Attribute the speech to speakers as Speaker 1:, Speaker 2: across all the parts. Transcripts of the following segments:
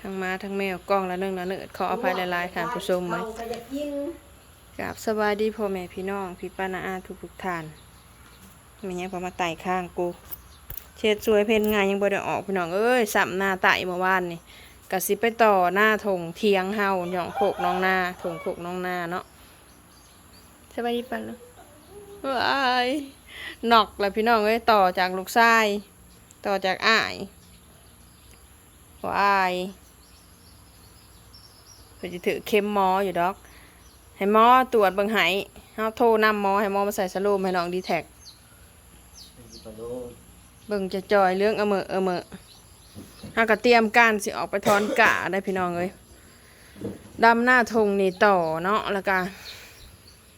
Speaker 1: ทั้งม้าทั้งแมวกล้องละเนื่องละเนิดขออภัยหลายๆค่ะผู้ชมไหม
Speaker 2: เขาก็อยากกิน
Speaker 1: กับสบายดีพ่อแม่พี่น้อง พี่ป้านาอาทุกทุกท่านไม่ยังพอมาไต่ข้างกู เช็ดสวยเพนงานยังบ่ได้ออกพี่น้องเอ้ยสัมหน้าไต่เมื่อวานนี่กะสิไปต่อหน้าถงเทียงเฮาหย่องโขกน้องนาถงโขกน้องนาเนาะสบายดีปันเลยว้ายนอกแล้วพี่น้องเอ้ยต่อจากลูกชายต่อจากอ้ายว้าย เพื่อจะถือเข็มหมออยู่ดอก ให้หมอตรวจเบิ่งไห้เฮาโทรนำหมอให้หมอมาใส่สโลมให้น้องดีแท็กเบิ่งจะจอยเรื่องเอเมอเอเมอหากะเตรียมการสิออกไปทอนกะได้พี่น้องเอ้ยดำหน้าทงนี่ต่อเนาะแล้วก็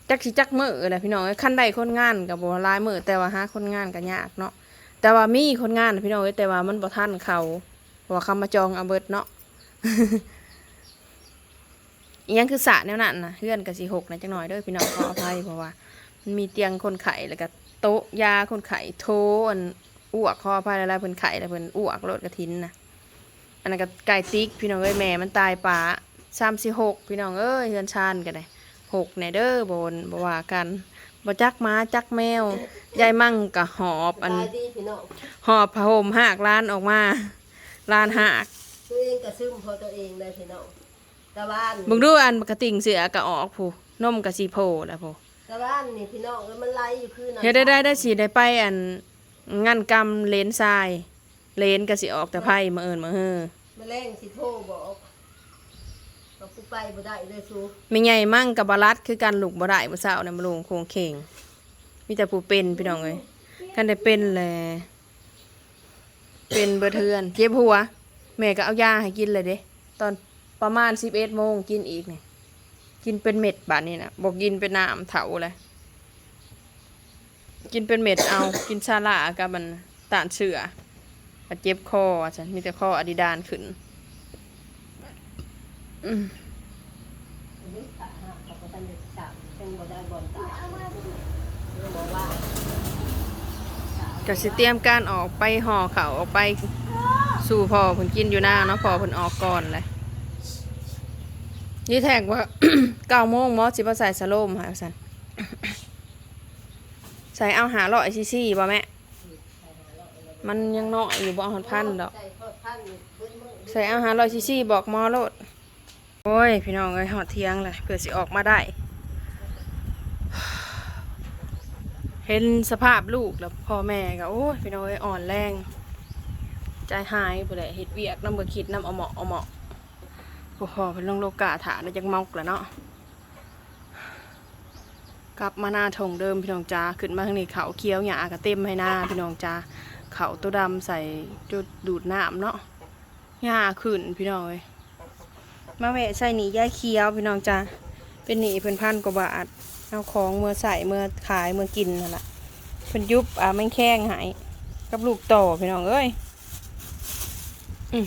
Speaker 1: จักสิจักมือแหละพี่น้องเอ้ยขั้นใดคนงานกับบ่หลายมือแต่ว่าหาคนงานก็ยากเนาะแต่ว่ามีคนงานพี่น้องเอ้ยแต่ว่ามันบ่ทันเขาเพราว่าคำมาจองเอาเบิดเนาะ อีหยังคือสระแนวนั้นนะเพื่อนกับสีหกนะจังหน่อยเด้อพี่น้องขออภัยเพราะว่า มันมีเตียงคนไข้แล้วก็โต๊ะยาคนไข้โทอันอ้วกขออภัยหลายๆเพิ่นไข้แล้วเพิ่นอ้วกรถกระทินนะอันนั้นก็ไก่ติ๊กพี่น้องเอ้ยแม่มันตายป่าสามสี่หกพี่น้องเอ้ยเฮือนชานกันเลยหกในเด้อบนบ่ว่ากันบ่จักหม้าจักแมวยายมั่งกะหอบอัน
Speaker 2: ตายดีพี่น้อง
Speaker 1: หอบผ้าห่มหากล้านออกมาลานหาก
Speaker 2: ตัวเองก็ซึมพอตัวเองเลยพี่น้อง ตะบ้าน
Speaker 1: มึงดูอันกระติ่งเสือกะออกผู้นมกะสีโพแล้วผู้
Speaker 2: ตะบ้านนี่พี่น้องเอ้ยมันไหลอยู่คือน้ำ
Speaker 1: เฮ็ดได้ได้ได้สิได้ไปอันงานกรรมเลนทรายเลนกะสิออกแต่ไพ่มาเอิญมาเฮอ
Speaker 2: แมลงสิโทรบอกว่าผู้ไปบ่ได้เลยสู
Speaker 1: ไม่ใหญ่มั่งกับบารัดคือการลูกบ่ได้บ่เศร้าในมาลุงโคงเข่งมีแต่ผู้เป็นพี่น้องเอ้ยกันได้เป็นแหละเป็นเบิดเทือนเจ็บหัวแม่ก็เอายาให้กินเลยเด้ตอน ประมาณ11โมงกินอีกนี่กินเป็นเม็ดบาดนี้นะบอกกินเป็นน้ำเถาเลยกินเป็นเม็ดเอากินชาลากับมันตานเสือมาเจ็บคออะฉันมีแต่คออดิดานขึ้นอืม
Speaker 2: เฮ้ยขาหักเขาก็ทันได้สามเป็นบ่ได้บ่อนตายเรื่องบอกว่า
Speaker 1: ก็สิเตรียมการออกไปห่อเขาออกไปสู่พ่อเพิ่นกินอยู่หน้าเนาะพ่อเพิ่นออกก่อนเลย นี่แท็กว่าเก้าโมงมอสิมาใส่สโลมหาสันใส่เอาหาร้อยซีซีบ่แม่มันยังน้อยอยู่บ่หอนพันดอก
Speaker 2: ใจทอดพันเอา
Speaker 1: หารร้อยซีซีบอกมอโลด โอ้ย พี่น้องเอ้ยหอดเทียงเลยเพื่อสิออกมาได้ เห็นสภาพลูกแล้วพ่อแม่ก็โอ้ย พี่น้องเอ้ยอ่อนแรง ใจหายไปเลยเฮ็ดเวียกน้ำเบ่คิดน้ำเอาเหมาะเอาเหมาะ พ่อพ่อเป็นลงโลกาถาแล้วจังเมอกแล้วเนาะกลับมาหน้าทงเดิมพี่น้องจ้าขึ้นมาทางนี้เขาเคี้ยวหยากระเต็มให้หน้าพี่น้องจ้าเขาตัวดำใส่จุดดูดน้ำเนาะหญ้าขึ้นพี่น้องเอ้ยมาแวะใส่หนีแย่เคี้ยวพี่น้องจ้าเป็นหนีเพิ่นพันกว่าบาทเอาของเมื่อใส่เมื่อขายเมื่อกินนั่นแหละเพิ่นยุบอ่ามันแข้งหายกับลูกต่อพี่น้องเอ้ยอืม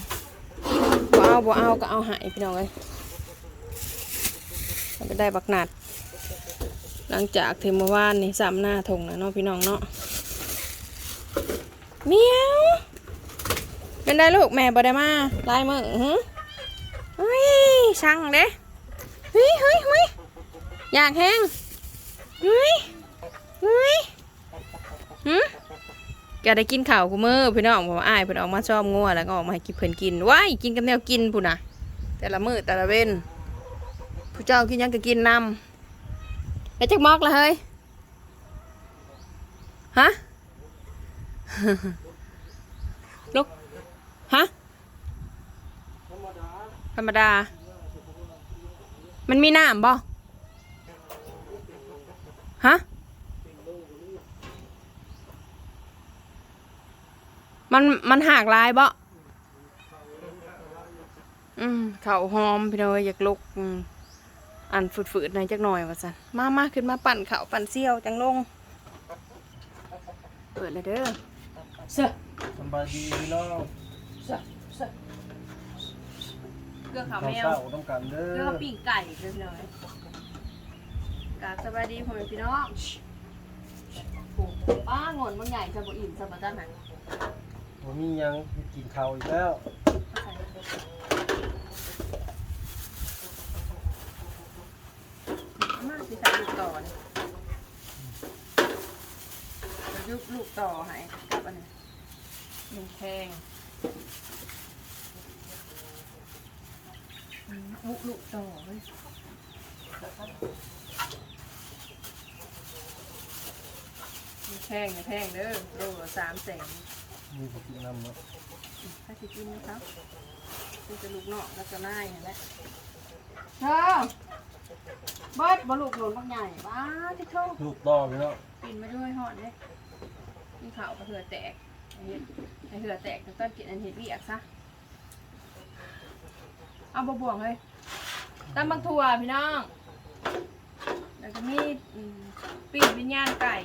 Speaker 1: เอาบ่เอาก็เอาหายพี่น้องเอ้ยเอาไปได้บักหนัด หลังจากที่มวานนี่สามหน้าทงแล้วเนาะพี่น้องเนาะเมียวเป็นได้ลูกแม่บ่ได้มาลายมือหึเฮ้ยช่างเด้เฮ้ยเฮ้ยเฮ้ยอยากแห้งเฮ้ยเฮ้ยหึ กได้กินข้าวกูมือพี่น้องผมอ้ายเพิ่นออกมาชอบงัวแล้วก็ออกมาให้กินเพิ่นกินว้ายกินกับแนวกินพุ่นน่ะ แต่ละมือแต่ละเว้นผู้เจ้ากินยังก็กินนำแล้วจักมอกละเฮ้ยฮะลูกฮะธรรมดา มันมีน้ำบ่ฮะ มันมันหากลายบ่อืมเขาวหอมพี่น้อยอยากลุกอืมอันฝืดๆในอยจักหน่อยว่าสันมามาขึ้นมาปั่นเขาวปั่นเซี่ยวจังลง เปิดเลยเด้อเสือ
Speaker 3: สำบายดีพี่น้อง
Speaker 1: เสือเสือเกลือขาว
Speaker 3: ข้าว
Speaker 1: แมว
Speaker 3: เศร้าต้องกันเด้
Speaker 1: เกลือ
Speaker 3: อ
Speaker 1: ปิ้งไก่เรียบร้อยกราบสบายดีพ่อแม่พี่น้องโอ้ป้างอนบางใหญ่จะบ่อิ่มจะบ่ได้ไหม
Speaker 3: ผมมียังกินเขาอีกแล้วมาสิใส่ลู
Speaker 1: กต่อนี่ยุบลูกต่อหายกับอันนี้หนึ่งแทงบุลูกลูกต่อเฮ้ยมีแพงมีแพงเด้อโลลสามแสน
Speaker 3: มีสติน้ำเนาะ
Speaker 1: ถ้าสิกินนะครับนี่จะลูกนอกแล้วก็น่ายเห็นไหมเธอเบิดบลูกหล่นบางใหญ่บ้าที่โชค
Speaker 3: ลูกต่อพี่น้อง
Speaker 1: กินมาด้วยหอดเลยกินข้าวกับเหือแตกไอ้เห็ดไอ้เหือแตกต้นกินอันเห็ดเวียกซะเอาบวงเลยตำบักถั่วพี่น้องแล้วก็มีอืมปีกวิญญาณไก่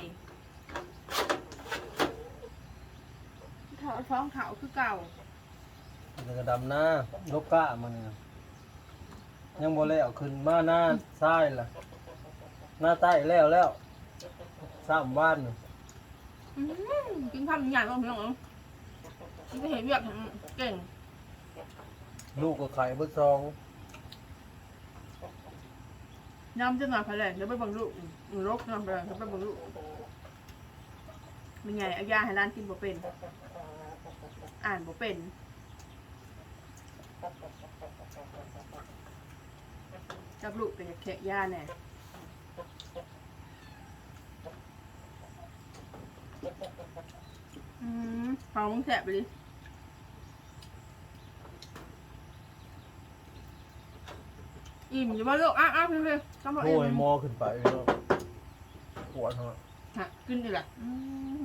Speaker 1: เถาท้องเขาคือเก่า
Speaker 3: แล้วก็ดำหน้าลกก้ามันเนี่ยยังบ่แล้วขึ้นมาหน้าซ้ายล่ะ หน้าใต้แล้วแล้วสามบ้านน่ะ
Speaker 1: อืมกินข้าวมันใหญ่กว่าพี่น้องกินก็เห็นเวียกเก่ง
Speaker 3: ลูกก็ไข่เบิดซอง
Speaker 1: น้ำจะหน่อยพะแหลงเดี๋ยวไปเบังลูกอืมรกน้ำพะแหลงเดี๋ยวไปเบังลูกมันใหญ่เอายาให้ร้านกินบ่เป็น อ่านบ่เป็นจับลูกไปแขะยาแน่อืมฟังมึงแสบไปดิอิ่มอยู่บ่ลูกอ้าวอ้าวพี่พี่กำลัง
Speaker 3: โอ้
Speaker 1: อิ่
Speaker 3: ย
Speaker 1: ม
Speaker 3: มอขึ้นไปพี่น้องปวดฮะ
Speaker 1: ฮะกินดีละอืม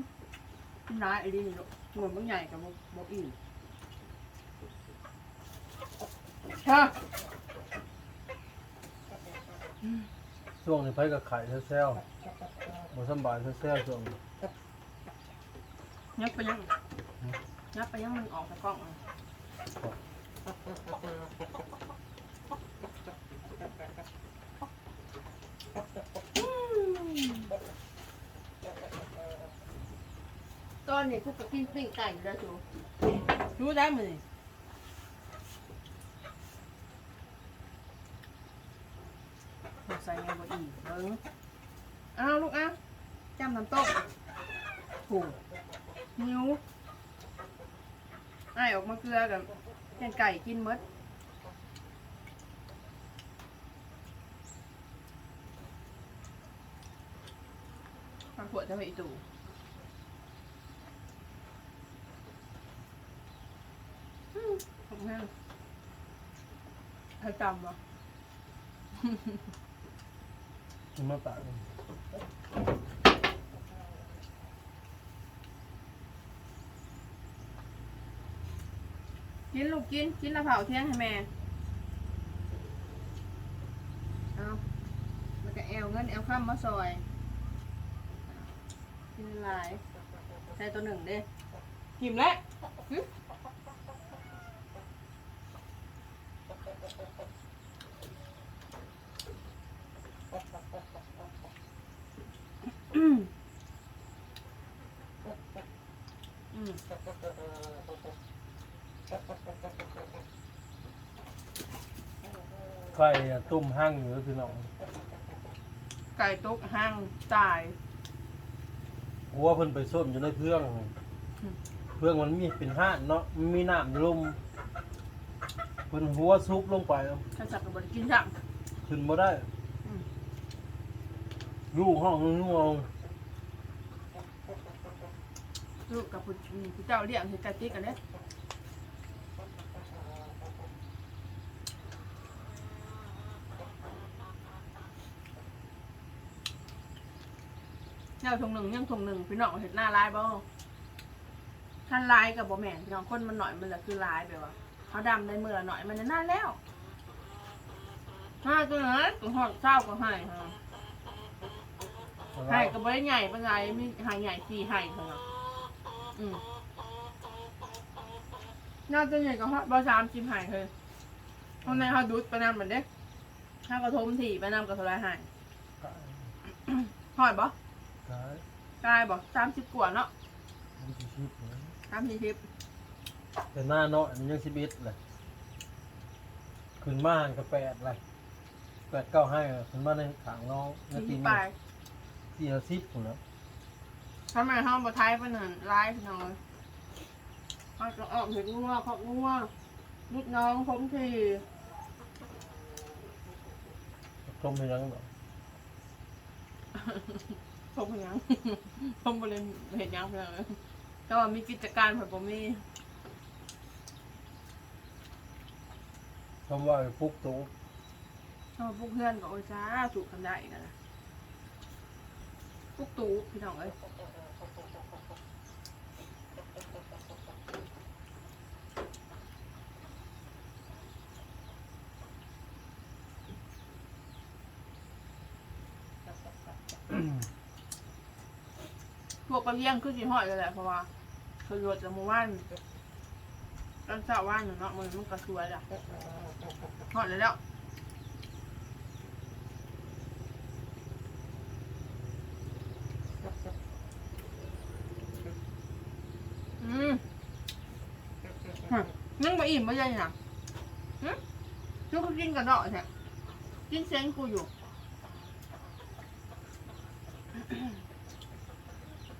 Speaker 1: กินร้ายไอ้นี่ลูก ส่วนบางใหญ่กับบ่บ่อิ่มเฮ้อ
Speaker 3: ช่วงนี้ไปกับไข่แซวๆบ่สำบายแซวๆช่วงนี้
Speaker 1: ยับไปยังยับไปยังมันออกจากกล้องเลย อืมตอนนี้กูก็กินปิ้งไก่อยู่แล้วจูรู้ได้มั้ยใส่ไงบ่อีกเบิ้งเอาลูกเอาจำน้ำต้มถูกนิ้วไอายออกมาเกลือกับแกงไก่กินมดปลาขวดจะไปอีตู่อื มผมแห้งเธอจำเหรอ
Speaker 3: กินมาปาก
Speaker 1: กินลูกกิน กินละเผาเที่ยงให้แม่ เอาแล้วก็แอลเงินแอลข้ามมาซอย กินหลายใส่ตัวหนึ่งเด้หิมแล้ว อืมอืม
Speaker 3: ไข่อะต้มห้างอยู่พี่น้อง
Speaker 1: ไก่ตุกห้างตาย
Speaker 3: หัวเพิ่นไปส้มอยู่ในเพื่อง เพื่องมันมีเป็นห้านเนาะมันมีน้ำลม เพิ่นหัวซุบลงไป
Speaker 1: ข้าสักกับบริกินจัง
Speaker 3: ขึ้นบ่ได้
Speaker 1: อืม
Speaker 3: ลูกห้องงงง
Speaker 1: ลูกกับผู้อืมผู้เจ้าเลี้ยงเห็ดไก่ติ๊กกันเนี่ยแนวทงหนึ่งยังทงหนึ่งพี่น้องเห็ดหน้าลายบ่ท่านลายกับบ่แม่นพี่น้องคนมันหน่อยมันละคือลายไปว่ะ เขาดำในมือละหน่อยมันจะน่าแล้วห้าตัวนั้นตัวหอดเศร้าก็ให้ฮะ
Speaker 3: ๆ
Speaker 1: ไห่ก็บ่ได้ใหญ่ปานใดมีไห่ใหญ่สี่ไห่เท่านั้นอืมน่าจะใหญ่ก็ฮอดบ่สามสิบไห่เลยข้างในเขาดูดไปนำเหมือนเด้ถ้ากระทมถี่ไปนำกับโทรายไห่ฮอดบ่
Speaker 3: ขาย
Speaker 1: กลายบ่สามสิบกว่าเนาะ
Speaker 3: มันสิชิบนะ
Speaker 1: สามสี่สิ บ
Speaker 3: แต่หน้าเนาะมันยังสิบเอ็ดเลยขึ้นมาหันกับแปดเลยแปดเก้าให้ขึ้นมาในขางน้องใน
Speaker 1: สี่
Speaker 3: ตี
Speaker 1: สิบ
Speaker 3: นี้
Speaker 1: ปลาย
Speaker 3: สี่สิบผมแล้ว
Speaker 1: ทำไมห้องบะไทยเป็นหนึ่งร้ายพี่น้อยเขาจะออกเห็ดงัวขอบงัวลูกน้องผมที
Speaker 3: ต้มไปยังบ่
Speaker 1: ผมเป็นหยัง ผมบริเวณเห็ดหยังเพื่อนเลยแต่ว่ามีกิจการแบบผม มี
Speaker 3: ต้มว่าปลุกตู
Speaker 1: ชอบพวกเพื่อนก็โอ้ยจ้าถูกกันได้นะพวกตูพี่น้องเอ้ยพวกกระเลี้ยงคือสีหอยเลยแหละเพราะว่าเคยรวดจากหมู่บ้าน ตอนเช้าว่านอยู่เนาะมันมันกระสวยแหละหอยเลยแล้วอืมนั่งไปอิ่มไม่ใช่น่ะฮึทุกคนกินกันเนาะใช่ยกินเซ้งกูอยู่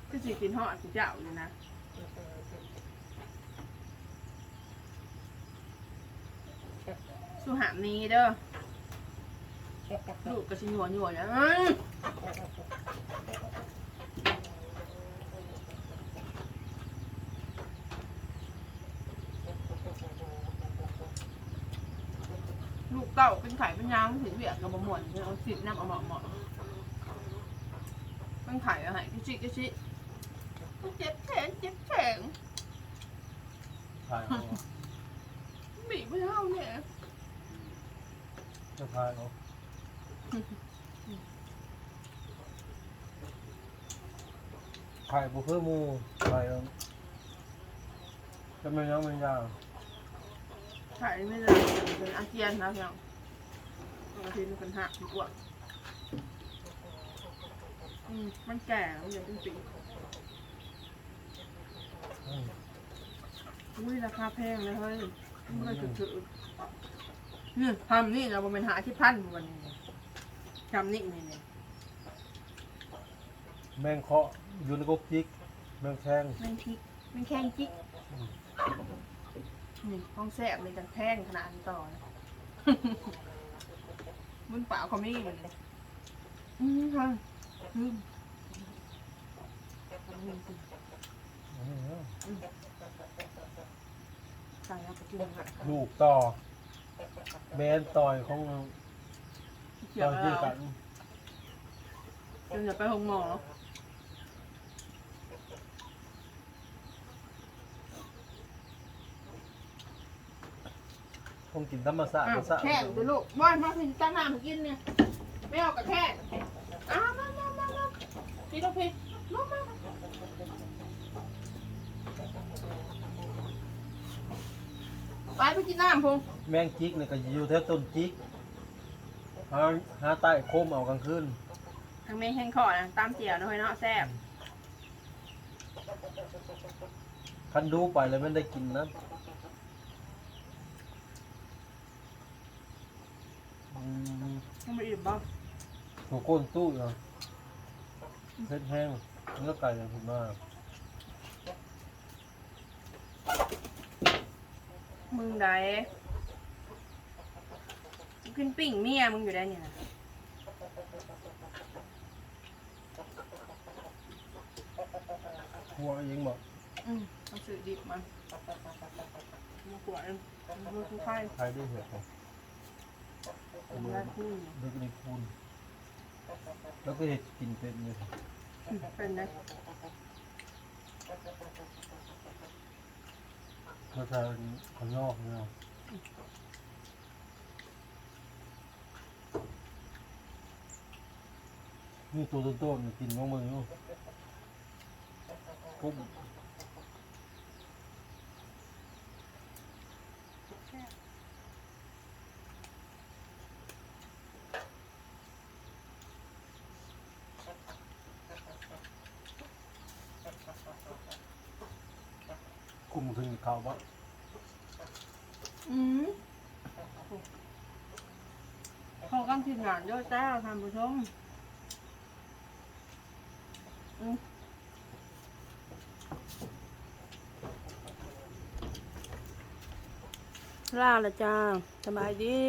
Speaker 1: คือสิกินหอดสิเจ้าอยู่นะ สู้หามนี้เด้อลูกก็สิหนัวหนัวอย่างนั้นลูกเต้าเป็นไข่เป็นยางถึงเบียดกับบะหม่อนเอาสิบน้ำเอาหมอหมอเป็นไข่อะไรกิชิกิชิเจ็บแขนเจ็บแขน
Speaker 3: ทายเอา
Speaker 1: บีบไม่เท่าเนี่ย
Speaker 3: จะทายเอาไข่บุคือหมูไข่เอาจะไม่ยังไม่ยาว
Speaker 1: ไข่ไม่ได้เป็นอาเจียนนะเพียงบางทีมันเป็นหักมันอ้วนอืมมันแก่แล้วอย่างเป็นปี
Speaker 3: อืม
Speaker 1: อุ้ยราคาแพงเลยเฮ้ยไม่ได้ถือๆ นี่ทำนี่เราเป็นหาที่พันวันนี้ทำนี่นี่เนี่ย
Speaker 3: แมงเคาะอยู่ในกกจิกแมงแข้ง
Speaker 1: มันพริกมันแข้งจิกนี่ห้องแซ่บเลยจังแพงขนาดนี้ต่อนะ มันเปล่าเขาไม่เหมือนเลยอืมค่ะอืม
Speaker 3: อืม
Speaker 1: ใส่แล้วก็กินค่ะ
Speaker 3: ลูกต่อ แมนต่อยของ
Speaker 1: เขีย
Speaker 3: ต่
Speaker 1: ว
Speaker 3: อย
Speaker 1: แล้
Speaker 3: ที่
Speaker 1: ว
Speaker 3: กัน
Speaker 1: จนจะไปห้องหมอ
Speaker 3: คงกินธรรมชาติ
Speaker 1: อ้าว
Speaker 3: ธรรมชาติ
Speaker 1: แค่ดูลูกบ้านมาสิตั้งน้ำกินเนี่ยไม่เอากระแทกอ้าวมามามามาพี่ต้องพี่มามา ไปไปกินน้ำพง
Speaker 3: แมงจิกเนี่ยก็อยู่แถวต้นจิกหาหาใต้โคมเอากลางคืน
Speaker 1: ทางเมฆแห้งคอนะตามเจียวนะเฮ้ยเนาะแซ่บ
Speaker 3: คันดูไปเลยมันได้กินนะอืม
Speaker 1: มันไม่อิ่มบ้าง
Speaker 3: หัวก้นตู้เหรอเพชรแห้งเนื้อไก่อย่างถูกมาก
Speaker 1: มึงได้กินปิ่งเมียมึงอยู่ได้เนี่ยนะ
Speaker 3: หัวเองบอก
Speaker 1: อืมเอาสื่อดิบมามาขวดเองมาคู่ไข่
Speaker 3: ใครได้เห็ดของ
Speaker 1: เป็นราดคู่
Speaker 3: ดึกในคูณแล้วก็เห็ดกินเป็นเลย
Speaker 1: เป็นไง
Speaker 3: ก็จะข้างนอกเนาะนี่ตัวโตๆนี่กินบ้างมั้ยอยู่ปุ๊บ ขึ้นเขาว่
Speaker 1: อืมขอกำลังทีมงานเยอะจ้าท่านผู้ชมอืมลาละจ้าสบายดี